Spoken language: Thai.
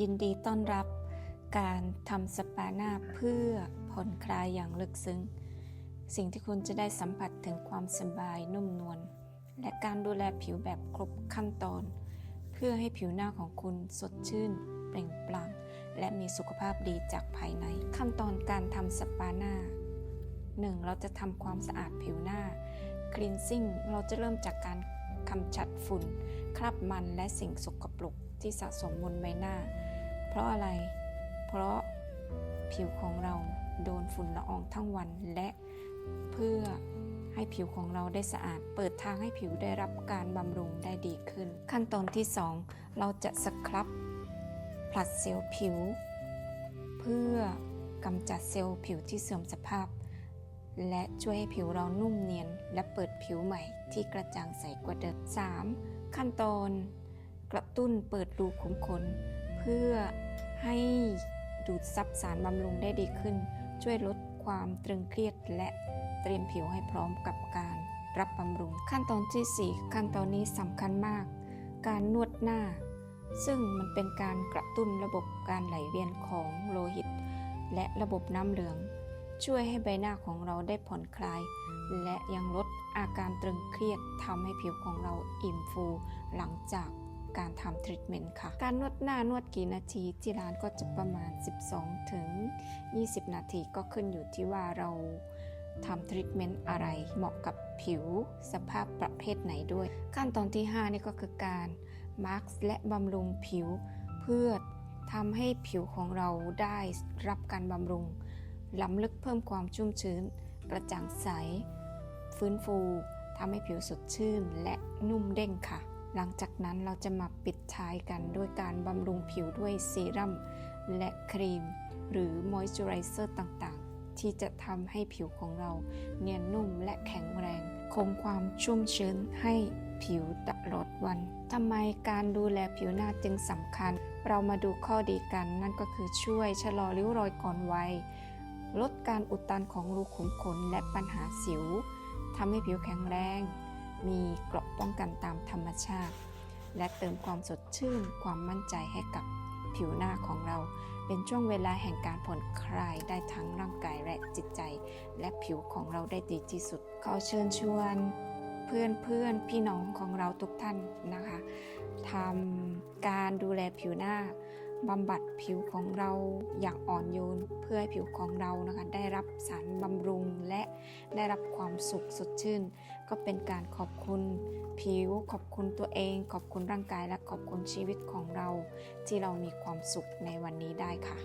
ยินดีต้อนรับการทำสปาหน้าเพื่อผ่อนคลายอย่างลึกซึ้ง สิ่งที่คุณจะได้สัมผัสถึงความสบายนุ่มนวลและการดูแลผิวแบบครบขั้นตอน เพื่อให้ผิวหน้าของคุณสดชื่น เปล่งปลั่ง และมีสุขภาพดีจากภายใน ขั้นตอนการทำสปาหน้า 1. เราจะทำความสะอาดผิวหน้า cleansing เราจะเริ่มจากการ กำจัดฝุ่น คราบมันและสิ่งสกปรกที่สะสมบนใบหน้า เพราะอะไร เพราะผิวของเราโดนฝุ่นละอองทั้งวันและเพื่อให้ผิวของเราได้สะอาด เปิดทางให้ผิวได้รับการบำรุงได้ดีขึ้น ขั้นตอนที่ 2 เราจะสครับผลัดเซลล์ผิว เพื่อกำจัดเซลล์ผิวที่เสื่อมสภาพ และช่วยให้ผิวเรานุ่มเนียน และเปิดผิวใหม่ที่กระจ่างใสกว่าเดิม 3. ขั้นตอนกระตุ้นเปิดรูขุมขน เพื่อให้ดูดซับสารบำรุงได้ดีขึ้น ช่วยลดความตรึงเครียดและเตรียมผิวให้พร้อมกับการรับบำรุง ขั้นตอนทีสี่4 ขั้นตอนนี้สำคัญมาก การนวดหน้า ซึ่งมันเป็นการกระตุ้นระบบการไหลเวียนของโลหิต และระบบน้ำเหลือง ช่วยให้ใบหน้าของเราได้ผ่อนคลาย และยังลดอาการตรึงเครียดทำให้ผิวของเราอิ่มฟูหลังจากการทำทรีทเมนต์ค่ะ การนวดหน้านวดกี่นาทีที่ร้านก็จะประมาณ 12 ถึง 20 นาทีก็ขึ้นอยู่ที่ว่าเราทำทรีทเมนต์อะไรเหมาะกับผิวสภาพประเภทไหนด้วย ขั้นตอนที่ 5 นี่ก็คือการมาร์กและบำรุงผิวเพื่อทำให้ผิวของเราได้รับการบำรุง ล้ำลึกเพิ่มความชุ่มชื้น กระจ่างใส ฟื้นฟูทำให้ผิวสดชื่นและนุ่มเด้งค่ะ หลังจากนั้นเราจะมาปิดท้ายกันด้วยการบำรุงผิวด้วยเซรั่มและครีม หรือมอยส์เจอไรเซอร์ต่างๆ ที่จะทำให้ผิวของเราเนียนนุ่มและแข็งแรง คงความชุ่มชื้นให้ผิวตลอดวัน ทำไมการดูแลผิวหน้าจึงสำคัญ เรามาดูข้อดีกันนั่นก็คือช่วยชะลอริ้วรอยก่อนวัย ลดการอุดตันของรูขุมขนและปัญหาสิวทำให้ผิวแข็งแรง มีเกราะป้องกันตามธรรมชาติ และเติมความสดชื่น ความมั่นใจให้กับผิวหน้าของเรา เป็นช่วงเวลาแห่งการผ่อนคลายได้ทั้งร่างกายและจิตใจ และผิวของเราได้ดีที่สุด ขอเชิญชวน เพื่อนเพื่อนพี่น้องของเราทุกท่านนะคะทำการดูแลผิวหน้า บำบัดผิวของเราอย่างอ่อนโยน เพื่อให้ผิวของเรานะคะได้รับสารบำรุงและได้รับความสุขสดชื่น ก็เป็นการขอบคุณผิว ขอบคุณตัวเอง ขอบคุณร่างกายและขอบคุณชีวิตของเรา ที่เรามีความสุขในวันนี้ได้ค่ะ